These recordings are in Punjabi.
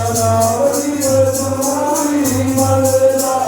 Thank you.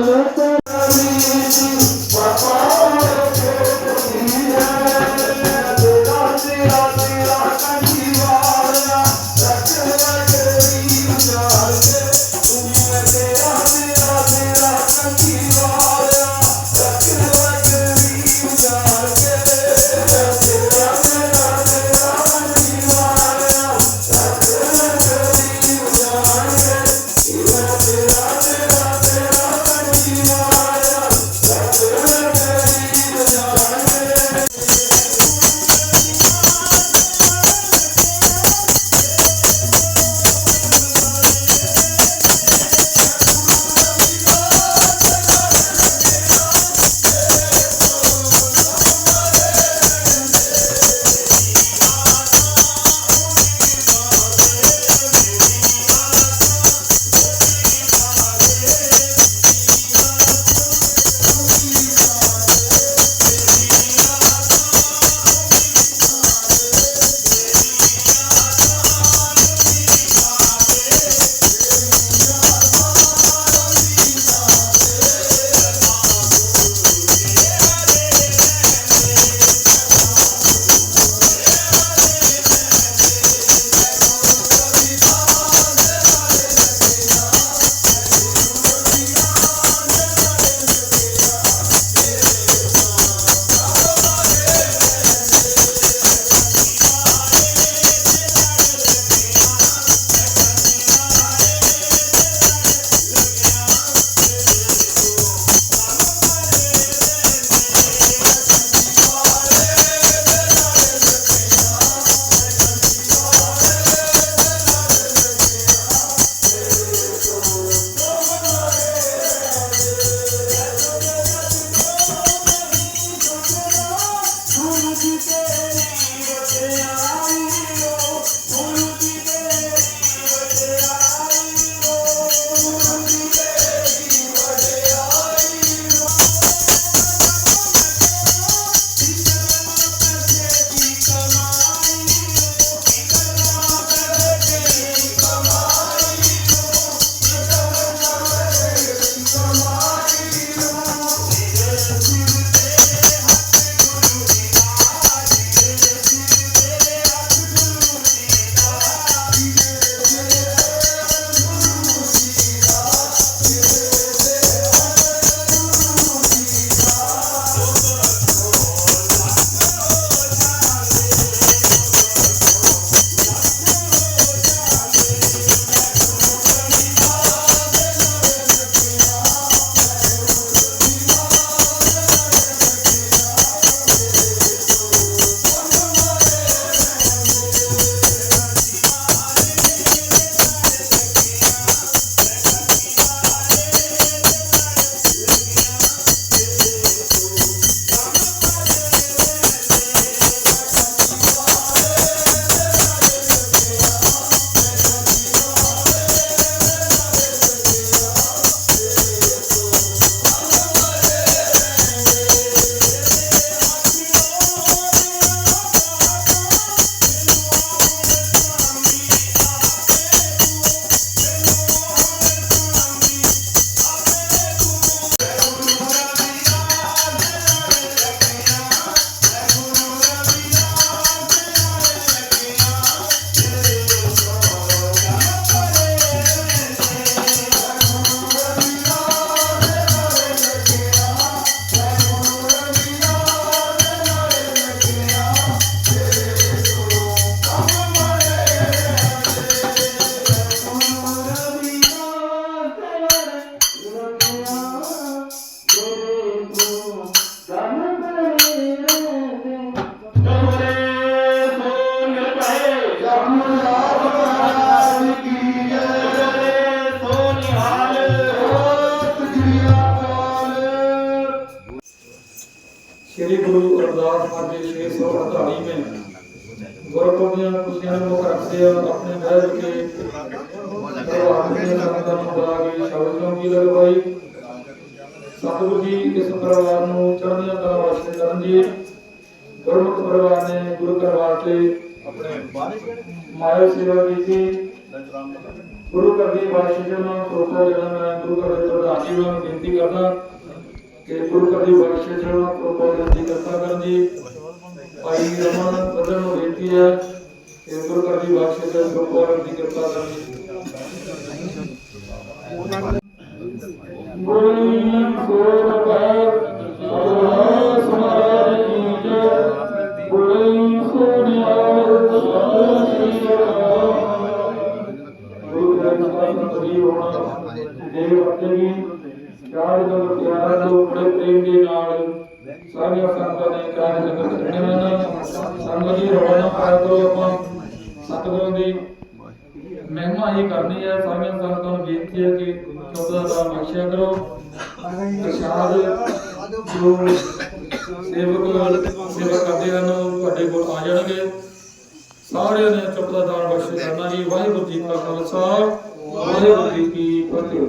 করলো ਦੀਆਂ ਕੁਰਸੀਆਂ ਲੋਕ ਰੱਖਦੇ ਆ ਆਪਣੇ ਬਹਿ ਕੇ ਭਗਵਾਨ ਦੇ ਨਾਮ ਦਾ ਬੁਲਾ ਕੇ ਸ਼ਬਦ ਚੌਂਕੀ ਲਗਵਾਈ? ਸਤਿਗੁਰੂ ਜੀ ਇਸ ਪਰਿਵਾਰ ਨੂੰ ਚੜ੍ਹਦੀਆਂ ਕਲਾ ਵਾਸਤੇ ਕਰਨ ਜੀ ਗੁਰਮੁਖ ਪਰਿਵਾਰ ਨੇ ਗੁਰੂ ਘਰ ਵਾਸਤੇ ਆਪਣੇ ਮਾਇਆ ਸੇਵਾ ਕੀਤੀ। ਗੁਰੂ ਘਰ ਦੀ ਬਾਦਸ਼ਾਹ ਨੂੰ ਸੋਚੋ ਜਿਹੜਾ ਮੈਂ ਗੁਰੂ ਘਰ ਦੇ ਪ੍ਰਧਾਨ ਜੀ ਨੂੰ ਬੇਨਤੀ ਕਰਦਾ ਕਿ ਗੁਰੂ ਘਰ ਦੀ ਬਾਦਸ਼ਾਹ ਨੂੰ ਪ੍ਰੋਪਰ ਦੀ ਕਰਤਾ ਕਰਨ ਜੀ ਭਾਈ ਰਮਨ ਬਦਲ ਨੂੰ ਬੇਨਤੀ ਹੈ। ਕਿ ਗੁਰੂ ਘਰ ਦੀ ਬਾਸ਼ੀ ਜੀ ਨੂੰ ਪ੍ਰੋਪੋ ਦੀ ਕਿਰਪਾ ਕਰਨ ਜੀ ਗੁਰੂ ਸੋਰਪਾਰ ਸਤਿ ਸਮਾਜ ਕੀ ਜੈ ਗੁਰੂ ਸੋਨਿਆਲ ਸਤਿ ਸ੍ਰੀ ਅਕਾਲ ਗੁਰੂ ਗ੍ਰੰਥ ਸਾਹਿਬ ਜੀ ਹੋਣਾ ਦੇਵ ਵਰਤੇਗੀ ਚਾਰ ਜਗ ਪਿਆਰਾ ਜੋ ਬੜੇ ਪ੍ਰੇਮ ਦੇ ਨਾਲ ਸਾਰੀਆਂ ਸੰਗਤਾਂ ਨੇ ਚਾਰ ਜਗ ਛੱਡਣੇ ਹਨ ਸੰਗਤ ਜੀ ਰਵਾਨਾ ਕਰ ਦੋ ਆਪਾਂ ਸਤਿਗੁਰਾਂ ਦੀ ਮਹਿਮਾ ਹੀ ਕਰਨੀ ਹੈ। ਸਾਰੀਆਂ ਸੰਗਤਾਂ ਨੂੰ ਬੇਨਤੀ ਹੈ ਕਿ ਚੌਦਾ ਦਾ ਬਖਸ਼ਿਆ ਕਰੋ। ਪ੍ਰਸ਼ਾਦ ਜੋ ਸੇਵਕ ਸੇਵਾ ਕਰਦੇ ਹਨ ਤੁਹਾਡੇ ਕੋਲ ਆ ਜਾਣਗੇ। ਸਾਰਿਆਂ ਨੇ ਚੁੱਪਦਾ ਦਾਨ ਬਖਸ਼ ਕਰਨਾ ਜੀ। ਵਾਹਿਗੁਰੂ ਜੀ ਕਾ ਖਾਲਸਾ, ਵਾਹਿਗੁਰੂ ਜੀ ਕੀ ਫਤਿਹ।